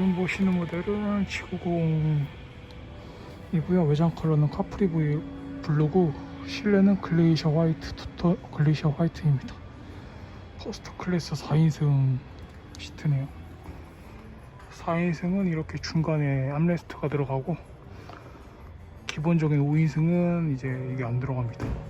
지금 보시는 모델은 지구공이고요. 외장 컬러는 카프리 블루고 실내는 글레이셔 화이트 투터 글레이셔 화이트입니다. 퍼스트 클래스 4인승 시트네요. 4인승은 이렇게 중간에 암레스트가 들어가고 기본적인 5인승은 이제 이게 안 들어갑니다.